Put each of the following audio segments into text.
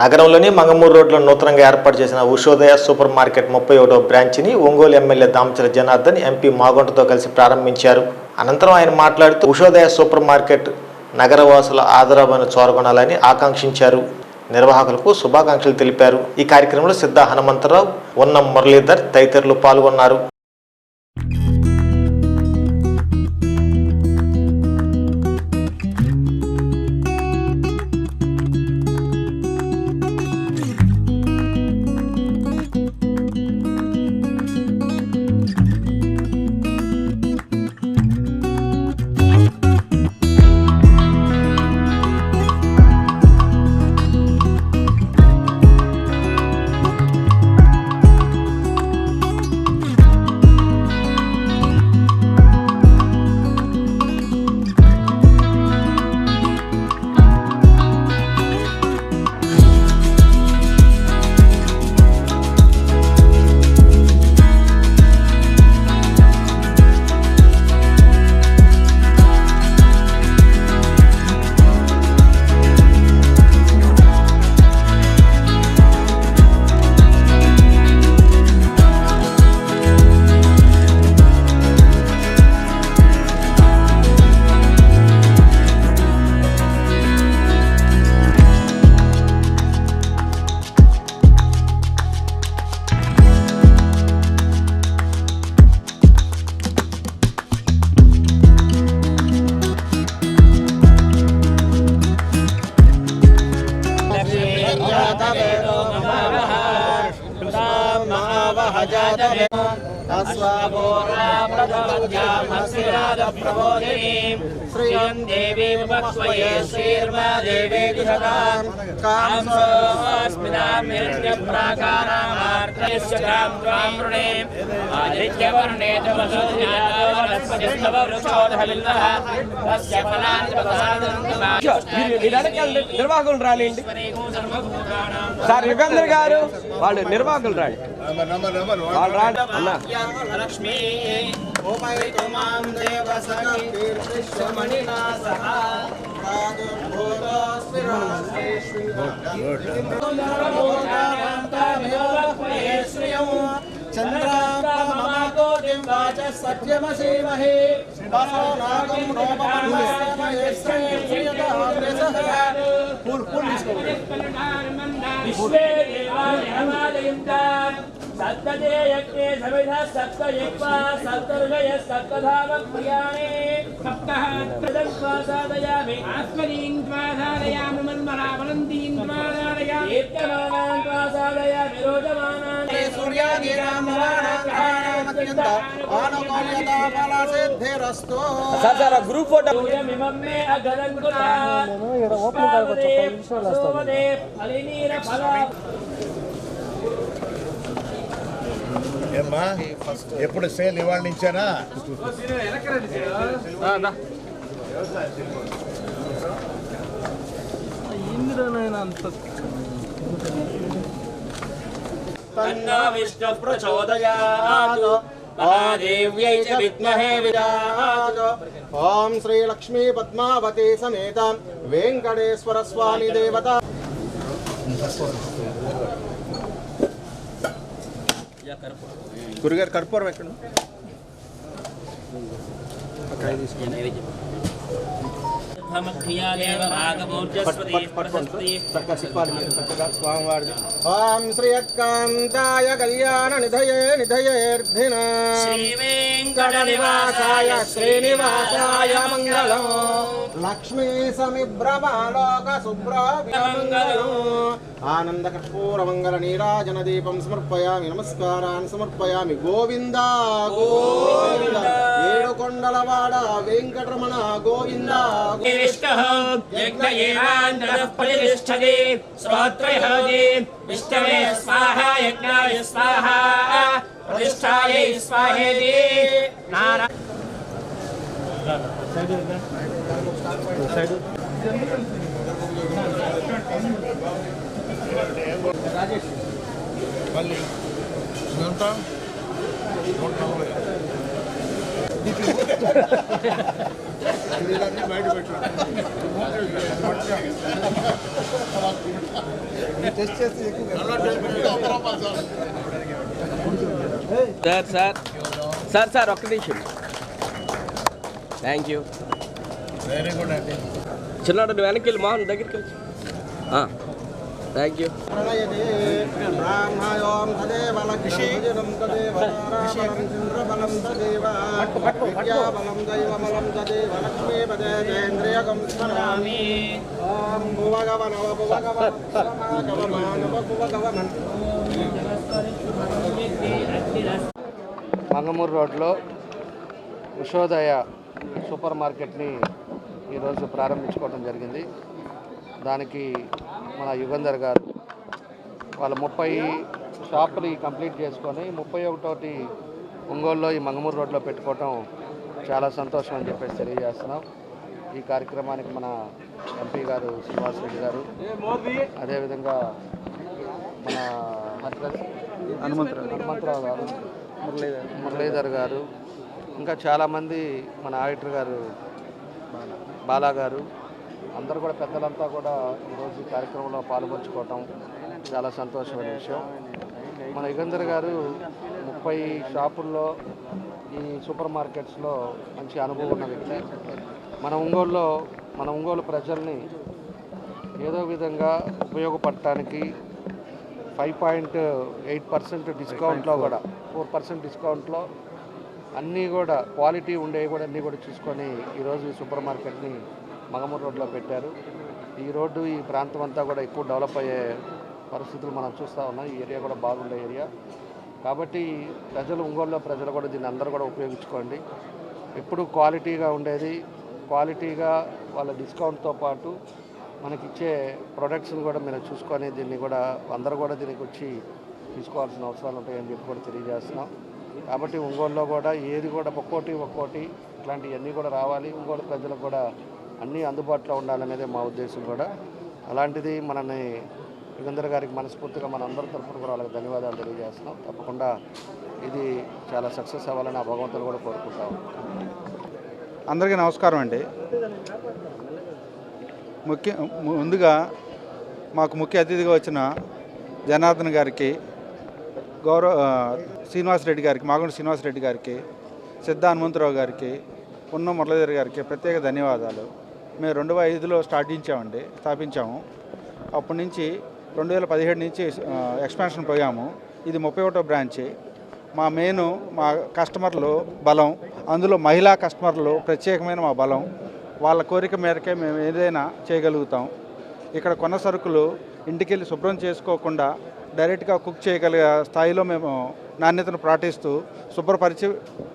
నగరంలోని మంగమూరు రోడ్లో నూతనంగా ఏర్పాటు చేసిన ఉషోదయ సూపర్ మార్కెట్ ముప్పై ఒకటో బ్రాంచ్ని ఒంగోలు ఎమ్మెల్యే దామచల జనార్దన్ ఎంపీ మాగొంటతో కలిసి ప్రారంభించారు. అనంతరం ఆయన మాట్లాడుతూ ఉషోదయ సూపర్ మార్కెట్ నగరవాసుల ఆదరవను చోరగొనాలని ఆకాంక్షించారు. నిర్వాహకులకు శుభాకాంక్షలు తెలిపారు. ఈ కార్యక్రమంలో సిద్ధ హనుమంతరావు ఉన్నం మురళీధర్ తదితరులు పాల్గొన్నారు. a sua morada. श्रियं देवी उपक्ष्मये श्रीर्मा देवी दुषतां कांसोऽस्मिनां हिरण्यप्राकारामार्तयस्य कां त्वां वृणे आदित्यवर्णे तमसोऽस्मदिस्तव वृक्षोधलिन्दः तस्य फलानि మీరు నిదానికి నిర్వాహకులు రాలేండి సార్ యుగంధర్ గారు వాళ్ళు నిర్వాహకులు రాండి వాళ్ళు రాండి అన్న లక్ష్మీ उपैतु माँ देवसकीर्तिष्वमणिना सह। चन्द्राकोटिं वाचः దేవాలయమాలయంతాం సప్తదే యజ్ఞే సవిధ సప్త యజ్ఞా సప్తర్షయ సప్తధామ ప్రియాణే సప్తః ప్రదం స్వాసాదయామి ఆస్మదీం స్వాసాదయామి మన్మరావనందీం స్వాసాదయామి ఏత్తమానాం స్వాసాదయామి రోజమానాం సార్ గ్రూప్ ఫోటో అగరంకులా ఏమ్మా ఎప్పుడు సేల్ ఇవాళ నుంచేనా? విష్ణు ప్రచోదయాత్ మహాదేవ్యై చ విద్మహే విదాత్. ఓం శ్రీ లక్ష్మీ పద్మావతి సమేత వెంకటేశ్వర స్వామి దేవత. గురుగారు కర్పూరం ఎక్కడ? ఓం శ్రీ అక్కాంతాయ కళ్యాణ నిధయే నిధయేర్ధిన శ్రీవేంకట నివాసాయ శ్రీనివాసాయ మంగళం. లక్ష్మీ సమిభ్రమాలోక శుభ్రమంగళం ఆనంద కర్పూర మంగళ నీరాజన దీపం సమర్పయామి నమస్కారాన్ని సమర్పయామి గోవింద. గోవింద. ఏడుకొండలవాడ వెంకటరమణ గోవింద. విష్ణుః विष्टः यज्ञ एवान्द्रः प्रतिष्ठति। श्रोत्रयहति विष्टवे स्वाहा यज्ञाय स्वाहा प्रतिष्ठायै स्वाहेति। राजेश। బయట సార్ సార్. సార్ సార్ ఒక్క నిమిషం. థ్యాంక్ యూ వెరీ గుడ్ అండి చిన్నాడు వెనక్కి వెళ్ళి మోహన్ దగ్గరికి వచ్చి. థ్యాంక్ యూ ప్రణయతే బ్రాహ్మయోం తదేవ లక్ష్మీజనం దైవబలం భువగవన మంగమూరు రోడ్లో ఉషోదయ సూపర్ మార్కెట్ని ఈరోజు ప్రారంభించుకోవడం జరిగింది. దానికి మన యుగంధర్ గారు వాళ్ళ ముప్పై షాపులు కంప్లీట్ చేసుకొని ముప్పై ఒకటోటి ఒంగోలులో ఈ మంగమూరు రోడ్లో పెట్టుకోవటం చాలా సంతోషం అని చెప్పేసి తెలియజేస్తున్నాం. ఈ కార్యక్రమానికి మన ఎంపీ గారు శ్రీనివాస్ రెడ్డి గారు అదేవిధంగా మన హనుమంతరావు హనుమంతరావు గారు మురళీధర్. మురళీధర్ గారు ఇంకా చాలామంది మన ఆడిటర్ గారు బాలా గారు అందరూ కూడా పెద్దలంతా కూడా ఈరోజు కార్యక్రమంలో పాల్పంచుకోవటం చాలా సంతోషమైన విషయం. మన యుగంధర్ గారు ముప్పై షాపుల్లో ఈ సూపర్ మార్కెట్స్లో మంచి అనుభవం ఉన్న వ్యక్తి. మన ఒంగోలులో మన ఒంగోలు ప్రజల్ని ఏదో విధంగా ఉపయోగపడటానికి ఫైవ్ పాయింట్ ఎయిట్ పర్సెంట్ డిస్కౌంట్లో కూడా ఫోర్ పర్సెంట్ డిస్కౌంట్లో అన్నీ కూడా క్వాలిటీ ఉండేవి కూడా అన్నీ కూడా చూసుకొని ఈరోజు ఈ సూపర్ మార్కెట్ని మగమూరు రోడ్లో పెట్టారు. ఈ రోడ్డు ఈ ప్రాంతం అంతా కూడా ఎక్కువ డెవలప్ అయ్యే పరిస్థితులు మనం చూస్తూ ఉన్నాం. ఈ ఏరియా కూడా బాగుండే ఏరియా. కాబట్టి ప్రజలు ఒంగోలులో ప్రజలు కూడా దీన్ని అందరూ కూడా ఉపయోగించుకోండి. ఎప్పుడు క్వాలిటీగా ఉండేది క్వాలిటీగా వాళ్ళ డిస్కౌంట్తో పాటు మనకిచ్చే ప్రొడక్ట్స్ని కూడా మీరు చూసుకొని దీన్ని కూడా అందరూ కూడా దీనికి వచ్చి తీసుకోవాల్సిన అవసరాలు ఉంటాయని చెప్పి కూడా తెలియజేస్తున్నాం. కాబట్టి ఒంగోలులో కూడా ఏది కూడా ఒక్కోటి ఒక్కోటి ఇట్లాంటివన్నీ కూడా రావాలి. ఒంగోలు ప్రజలకు కూడా అన్నీ అందుబాటులో ఉండాలనేదే మా ఉద్దేశం కూడా. అలాంటిది మనని యుగంధర్ గారికి మనస్ఫూర్తిగా మన అందరి తరఫున కూడా వాళ్ళకి ధన్యవాదాలు తెలియజేస్తున్నాం. తప్పకుండా ఇది చాలా సక్సెస్ అవ్వాలని ఆ భగవంతులు కూడా కోరుకుంటాం అందరికీ నమస్కారం అండి. ముఖ్య ముందుగా మాకు ముఖ్య అతిథిగా వచ్చిన జనార్దన్ గారికి గౌరవ శ్రీనివాసరెడ్డి గారికి మాగుండి శ్రీనివాసరెడ్డి గారికి సిద్ధ హనుమంతరావు గారికి పున్న మురళీధర్ గారికి ప్రత్యేక ధన్యవాదాలు. మేము రెండు వేల ఐదులో స్టార్టించామండి స్థాపించాము. అప్పటి నుంచి రెండు వేల పదిహేడు నుంచి ఎక్స్పాన్షన్ పోయాము. ఇది ముప్పై ఒకటో బ్రాంచి. మా మెయిన్ మా కస్టమర్లు బలం అందులో మహిళా కస్టమర్లు ప్రత్యేకమైన మా బలం. వాళ్ళ కోరిక మేరకే మేము ఏదైనా చేయగలుగుతాం. ఇక్కడ కొన్న సరుకులు ఇంటికెళ్ళి శుభ్రం చేసుకోకుండా డైరెక్ట్గా కుక్ చేయగలిగే స్థాయిలో మేము నాణ్యతను పాటిస్తూ శుభ్రపరిచి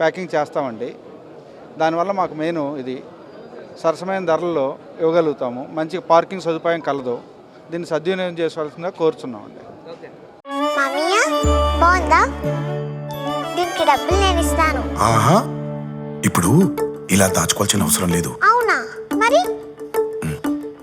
ప్యాకింగ్ చేస్తామండి. దానివల్ల మాకు మెయిన్ ఇది. సరసమైన ధరల్లో ఇవ్వగలుగుతాము. మంచి పార్కింగ్ సదుపాయం కలదు. దీన్ని సద్వినియోగం చేసుకోవాల్సిందిగా ఆహా! ఇప్పుడు ఇలా దాచుకోవాల్సిన అవసరం లేదు. అవునా? మరి?